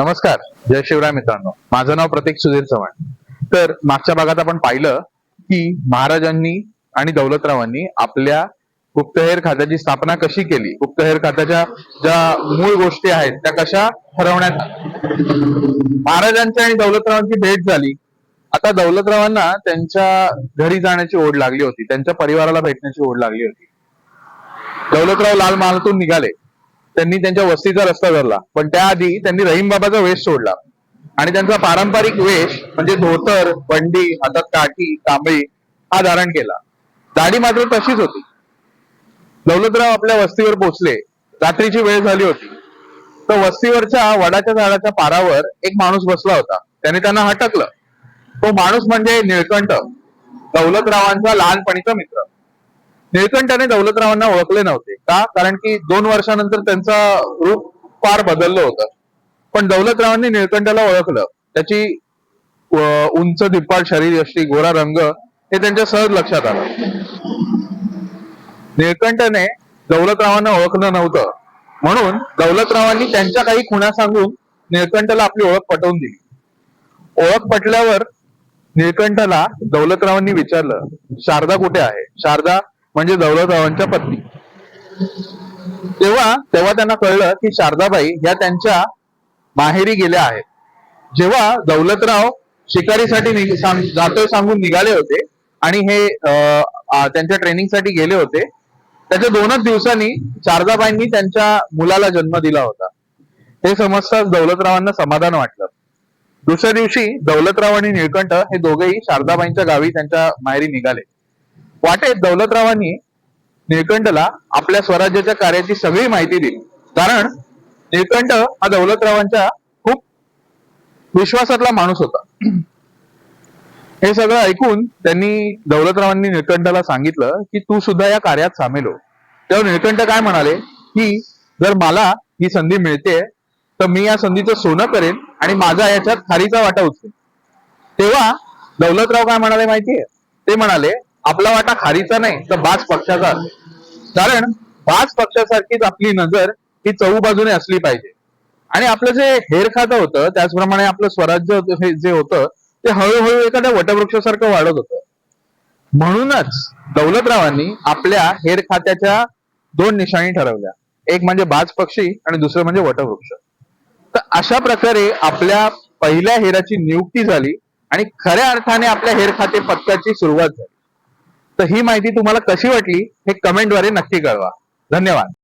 नमस्कार जय शिवराय मित्रांनो. माझं नाव प्रतीक सुधीर चव्हाण. तर मागच्या भागात आपण पाहिलं की महाराजांनी आणि दौलतरावांनी आपल्या गुप्तहेर खात्याची स्थापना कशी केली? गुप्तहेर खात्याच्या ज्या मूळ गोष्टी आहेत त्या कशा ठरवण्यात महाराजांची आणि दौलतरावांची भेट झाली. आता दौलतरावांना त्यांच्या घरी जाण्याची ओढ लागली होती त्यांच्या परिवाराला भेटण्याची ओढ लागली होती. दौलतराव लाल महालातून निघाले. त्यांनी त्यांच्या वस्तीचा रस्ता धरला. पण त्याआधी त्यांनी रहीम बाबाचा वेश सोडला. आणि त्यांचा पारंपरिक वेश म्हणजे धोतर बंडी हातात काठी कांबळी हा धारण केला. दाढी मात्र तशीच होती. दौलतराव आपल्या वस्तीवर पोहोचले रात्रीची वेळ झाली होती. तर वस्तीवरच्या वडाच्या झाडाच्या पारावर एक माणूस बसला होता. त्याने त्यांना हटकलं. तो माणूस म्हणजे निळकंठ दौलतरावांचा लहानपणीचा मित्र. निळकंठाने दौलतरावांना ओळखले नव्हते. का? कारण की दोन वर्षानंतर त्यांचा रूप फार बदललं होतं. पण दौलतरावांनी निळकंठाला ओळखलं. त्याची उंच धिप्पाड शरीर अशी गोरा रंग हे त्यांच्या सहज लक्षात आलं. निळकंठने दौलतरावांना ओळखलं नव्हतं. म्हणून दौलतरावांनी त्यांच्या काही खुणा सांगून निळकंठला आपली ओळख पटवून दिली. ओळख पटल्यावर निळकंठला दौलतरावांनी विचारलं शारदा कुठे आहे? शारदा म्हणजे दौलतरावांच्या पत्नी. तेव्हा तेव्हा त्यांना कळलं की शारदाबाई या त्यांच्या माहेरी गेल्या आहेत. जेव्हा दौलतराव शिकारीसाठी जातोय सांगून निघाले होते आणि हे त्यांच्या ट्रेनिंगसाठी गेले होते त्याच्या दोनच दिवसांनी शारदाबाईंनी त्यांच्या मुलाला जन्म दिला होता. हे समजताच दौलतरावांना समाधान वाटलं. दुसऱ्या दिवशी दौलतराव आणि निळकंठ हे दोघेही शारदाबाईंच्या गावी त्यांच्या माहेरी निघाले. वाटेत दौलतरावांनी निळकंठला आपल्या स्वराज्याच्या कार्याची सगळी माहिती दिली. कारण निळकंठ हा दौलतरावांच्या खूप विश्वासातला माणूस होता. हे सगळं ऐकून त्यांनी दौलतरावांनी निळकंठाला सांगितलं की तू सुद्धा या कार्यात सामील हो. तेव्हा निळकंठ काय म्हणाले? की जर मला ही संधी मिळते तर मी या संधीचं सोनं करेन आणि माझा याच्यात खारीचा वाटा उचलेन. तेव्हा दौलतराव काय म्हणाले माहितीये? ते म्हणाले आपला वाटा खारीचा नाही तर बाज पक्षाचा कारण बाज पक्षासारखीच आपली नजर ही चौ बाजूने असली पाहिजे. आणि आपलं जे हेर खातं होतं त्याचप्रमाणे आपलं स्वराज्य जे होतं ते हळूहळू एखाद्या वटवृक्षासारखं वाढत होतं. म्हणूनच दौलतरावांनी आपल्या हेर खात्याच्या दोन निशाणी ठरवल्या. एक म्हणजे बाज पक्षी आणि दुसरं म्हणजे वटवृक्ष. तर अशा प्रकारे आपल्या पहिल्या हेराची नियुक्ती झाली आणि खऱ्या अर्थाने आपल्या हेर खाते पथकाची सुरुवात झाली. तर ही माहिती तुम्हाला कशी वाटली हे कमेंटद्वारे नक्की कळवा. धन्यवाद.